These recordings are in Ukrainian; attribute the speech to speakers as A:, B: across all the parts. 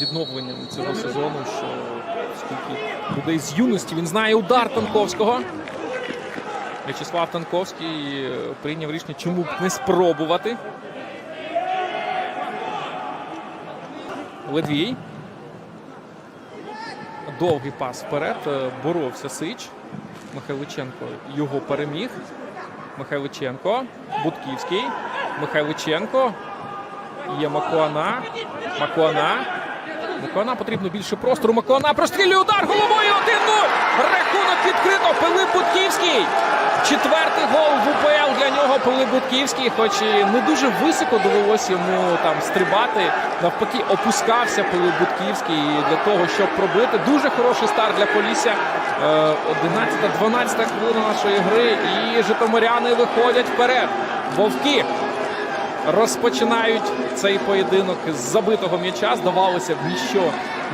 A: відновленням цього сезону, що скільки людей з юності він знає удар Танковського. В'ячеслав Танковський е, прийняв рішення, чому б не спробувати. Ледвій. Довгий пас вперед. Е, Боровся Сич. Михайличенко його переміг. Михайличенко. Будківський. Михайличенко. Є Макуана. Макуана. Макуана потрібно більше простору. Макуана прострілює удар головою 1-0. Рахунок відкрито. Пилип Будківський. Четвертий гол в УПЛ для нього Пилип Будківський, хоч і не дуже високо довелося йому там стрибати. Навпаки, опускався Пилип Будківський для того, щоб пробити. Дуже хороший старт для Полісся. Е, 11-12 хвилина нашої гри. І житомиряни виходять вперед. Вовки розпочинають цей поєдинок з забитого м'яча. Здавалося б, ніщо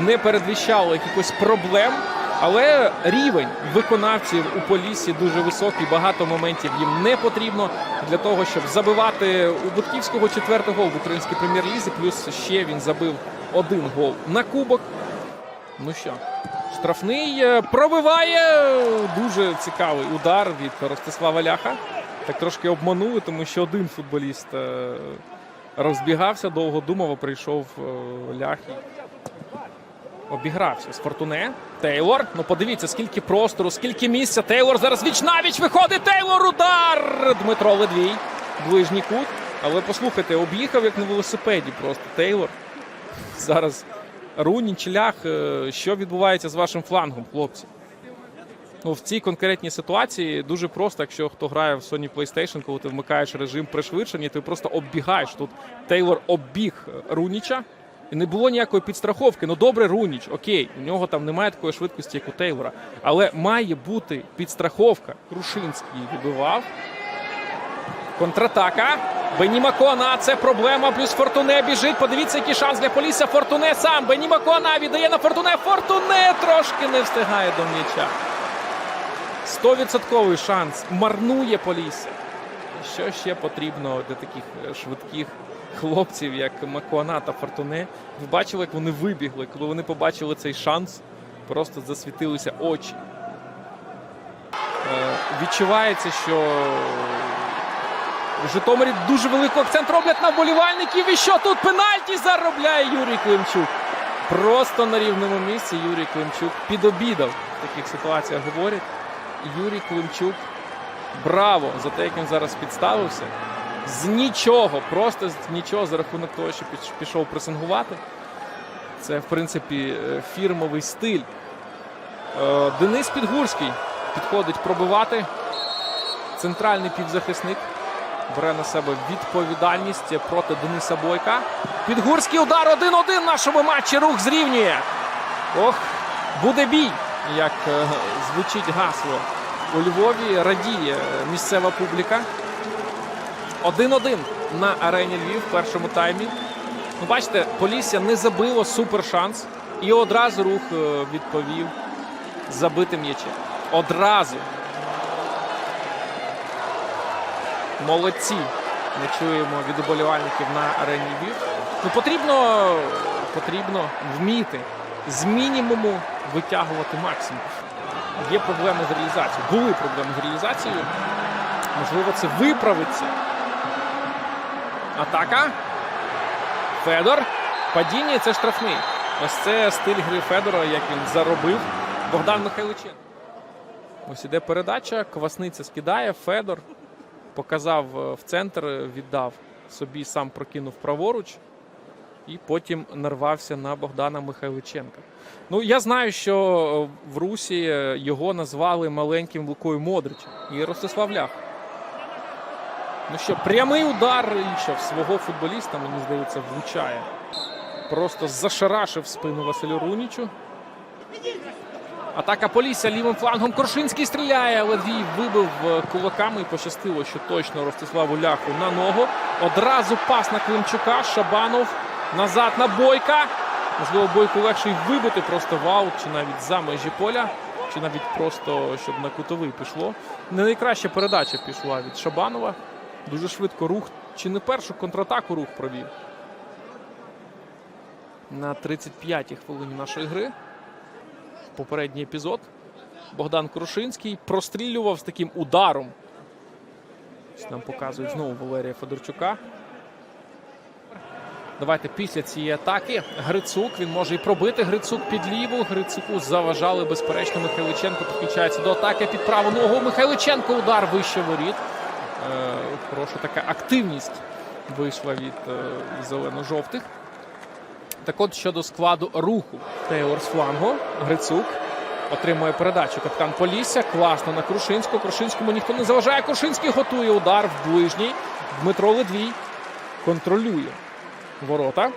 A: не передвіщало якихось проблем. Але рівень виконавців у Поліссі дуже високий. Багато моментів їм не потрібно для того, щоб забивати у Будківського четвертий гол в українській прем'єр-лізі. Плюс ще він забив один гол на кубок. Ну що, штрафний е, пробиває дуже цікавий удар від Ростислава Ляха. Так трошки обманули, тому що один футболіст е, розбігався, довго думав, а прийшов е, Лях обігрався з Фортуне. Тейлор. Ну подивіться, скільки простору, скільки місця. Тейлор зараз віч навіч виходить. Тейлор удар! Дмитро Ледвій. Ближній кут. Але послухайте, об'їхав як на велосипеді просто Тейлор. Зараз Руніч, Лях. Е, Що відбувається з вашим флангом, хлопці? Ну, в цій конкретній ситуації дуже просто, якщо хто грає в Sony PlayStation, коли ти вмикаєш режим пришвидшення, ти просто оббігаєш. Тут Тейлор оббіг Руніча, і не було ніякої підстраховки. Ну добре, Руніч, окей, у нього там немає такої швидкості, як у Тейлора. Але має бути підстраховка. Крушинський відбивав. Контратака. Бенімакона, це проблема. Плюс Фортуне біжить. Подивіться, який шанс для Полісся. Фортуне сам. Бенімакона віддає на Фортуне. Фортуне трошки не встигає до м'яча. Стовідсотковий шанс марнує Полісся. Що ще потрібно для таких е, швидких хлопців, як Макуана та Фортуне? Ви бачили, як вони вибігли, коли вони побачили цей шанс, просто засвітилися очі. Е, Відчувається, що в Житомирі дуже великий акцент роблять на вболівальників. І що тут пенальті заробляє Юрій Климчук. Просто на рівному місці Юрій Климчук підобідав в таких ситуаціях говорять. Юрій Климчук. Браво за те, як він зараз підставився. З нічого, просто з нічого за рахунок того, що пішов пресингувати. Це, в принципі, е, фірмовий стиль. Е, Денис Підгурський підходить пробивати. Центральний півзахисник бере на себе відповідальність проти Дениса Бойка. Підгурський удар 1-1 в нашому матчі. Рух зрівнює. Ох, буде бій, як е, звучить гасло у Львові. Радіє місцева публіка. 1-1 на арені Львів в першому таймі. Ну, бачите, Полісся не забило супер шанс. І одразу рух е, відповів забитим м'ячем. Одразу. Молодці. Ми чуємо від уболівальників на арені Львів. Ну, потрібно, потрібно вміти з мінімуму витягувати максимум. Є проблеми з реалізацією. Були проблеми з реалізацією. Можливо, це виправиться. Атака. Федор. Падіння це штрафний. Ось це стиль гри Федора, як він заробив Богдан Михайличенко. Ось іде передача. Квасниця скидає. Федор показав е, в центр, віддав собі, сам прокинув праворуч. І потім нарвався на Богдана Михайличенка. Ну, я знаю, що е, в Русі е, його назвали маленьким Лукою Модричем і Ростислав Лях. Ну що, прямий удар і свого футболіста, мені здається, влучає. Просто зашарашив спину Василю Рунічу. Атака Полісся лівим флангом. Коршинський стріляє. але Ледвій вибив е, кулаками і пощастило, що точно Ростиславу Ляху на ногу. Одразу пас на Климчука. Шабанов назад на Бойка. Можливо, Бойку легше вибити просто в аут, чи навіть за межі поля, чи навіть просто щоб на кутовий пішло. Не найкраща передача пішла від Шабанова. Дуже швидко рух, чи не першу контратаку рух провів. На 35-й хвилині нашої гри. Попередній епізод. Богдан Крушинський прострілював з таким ударом. Нам показують знову Валерія Федорчука. Давайте після цієї атаки. Грицук. Він може і пробити. Грицук під ліву. Грицуку заважали безперечно. Михайличенко підключається до атаки під праву ногу. Михайличенко удар вище воріт. Е, хороша така активність вийшла від е, зелено-жовтих. Так от щодо складу руху. Тейлор з флангу. Грицук. Отримує передачу капітан Полісся. Класно на Крушинську. Крушинському ніхто не заважає. Крушинський готує удар в ближній. Дмитро Ледвій контролює ворота.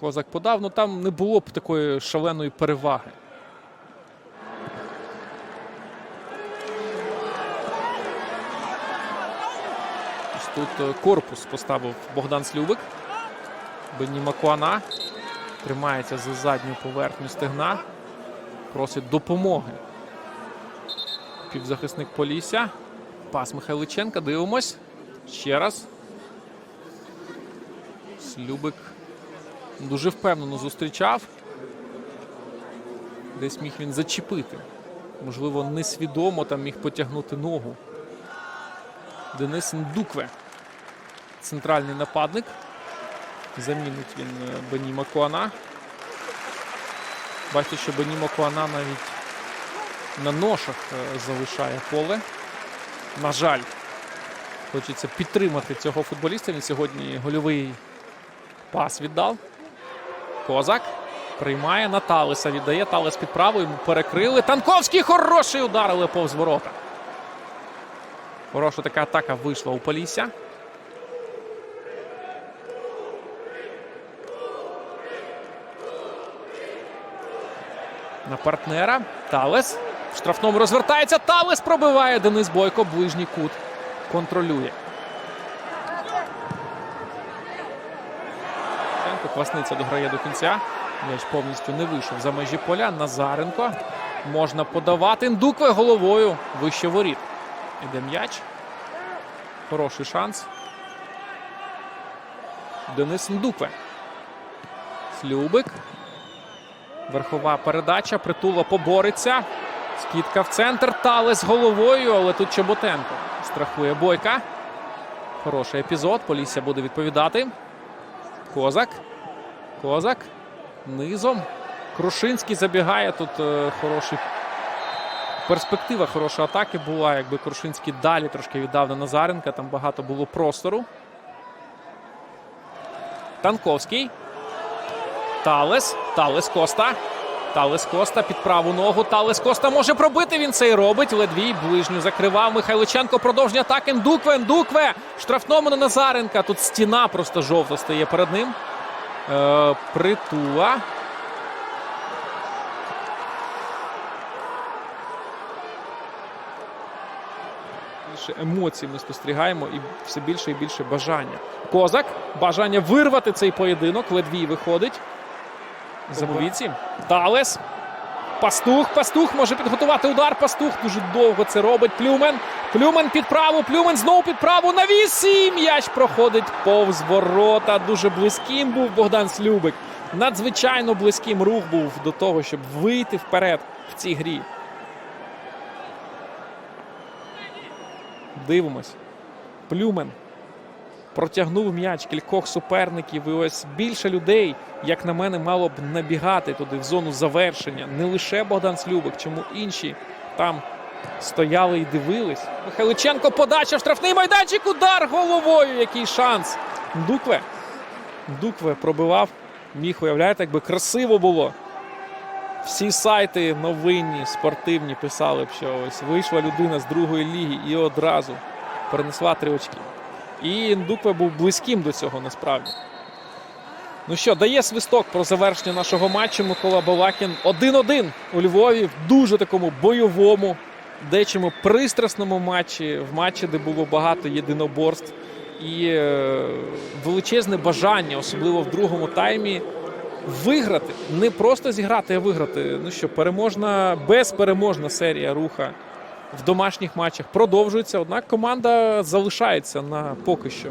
A: Козак подав, ну там не було б такої шаленої переваги. Тут е, корпус поставив Богдан Слюбик. Бені Макуана тримається за задню поверхню стегна. Просить допомоги. Півзахисник Полісся. Пас Михайличенка. Дивимось. Ще раз. Слюбик дуже впевнено зустрічав. Десь міг він зачепити. Можливо, несвідомо там міг потягнути ногу. Денис Ндукве. Центральний нападник. Замінить він е, Бені Макуана. Бачите, що Бені Макуана навіть на ношах е, залишає поле. На жаль, хочеться підтримати цього футболіста. Він сьогодні гольовий пас віддав. Козак приймає на Талиса. Віддає Талис під правою. Перекрили. Танковський хороший удар, але повз ворота. Хороша така атака вийшла у Полісся. На партнера. Талес. В штрафному розвертається. Талес пробиває. Денис Бойко. Ближній кут. Контролює. Квасниця дограє до кінця. М'яч повністю не вийшов за межі поля. Назаренко. Можна подавати. Ндукве головою. Вище воріт. Іде м'яч. Хороший шанс. Денис Ндукве. Слюбик. Верхова передача. Притула побореться. Скидка в центр. Талес головою, але тут Чеботенко. Страхує Бойка. Хороший епізод. Полісся буде відповідати. Козак. Козак. Низом. Крушинський забігає. Тут е, хороший. Перспектива хорошої атаки була. Якби Крушинський далі трошки віддав на Назаренка. Там багато було простору. Танковський. Талес. Талес Коста. Талес Коста під праву ногу. Талес Коста може пробити. Він це і робить. Ледвій ближню закривав. Михайличенко продовження атаки. Ндукве. Ндукве. Штрафному на Назаренка. Тут стіна просто жовта стає перед ним. Е, притула. Більше емоцій ми спостерігаємо і все більше і більше бажання. Козак. Бажання вирвати цей поєдинок. Ледвій виходить. Забовіці. Талес. Пастух. Пастух може підготувати удар. Пастух дуже довго це робить. Плюмен. Плюмен під праву. Плюмен знову під праву. Навіс. І м'яч проходить повз ворота. Дуже близьким був Богдан Слюбик. Надзвичайно близьким рух був до того, щоб вийти вперед в цій грі. Дивимось. Плюмен протягнув м'яч кількох суперників. І ось більше людей, як на мене, мало б набігати туди в зону завершення. Не лише Богдан Слюбик, чому інші там стояли і дивились. Михайличенко подача в штрафний майданчик. Удар головою. Який шанс. Дукве. Дукве пробивав. Міг уявляєте, якби красиво було. Всі сайти новинні, спортивні писали б, що ось вийшла людина з другої ліги і одразу перенесла три очки. І Ндукве був близьким до цього насправді. Ну що, дає свисток про завершення нашого матчу Микола Балакін. 1-1 у Львові в дуже такому бойовому, дечому пристрасному матчі, в матчі, де було багато єдиноборств. І е, величезне бажання, особливо в другому таймі, виграти. Не просто зіграти, а виграти. Ну що, переможна, безпереможна серія руха в домашніх матчах продовжується. Однак команда залишається на поки що.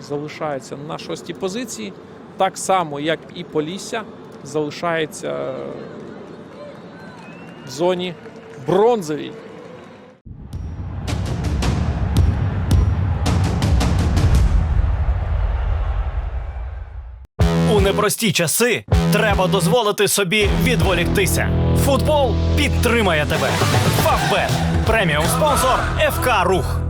A: Залишається на шостій позиції. Так само, як і Полісся, залишається в зоні бронзовій.
B: У непрості часи треба дозволити собі відволіктися. Футбол підтримає тебе. Фавбет преміум спонсор ФК Рух.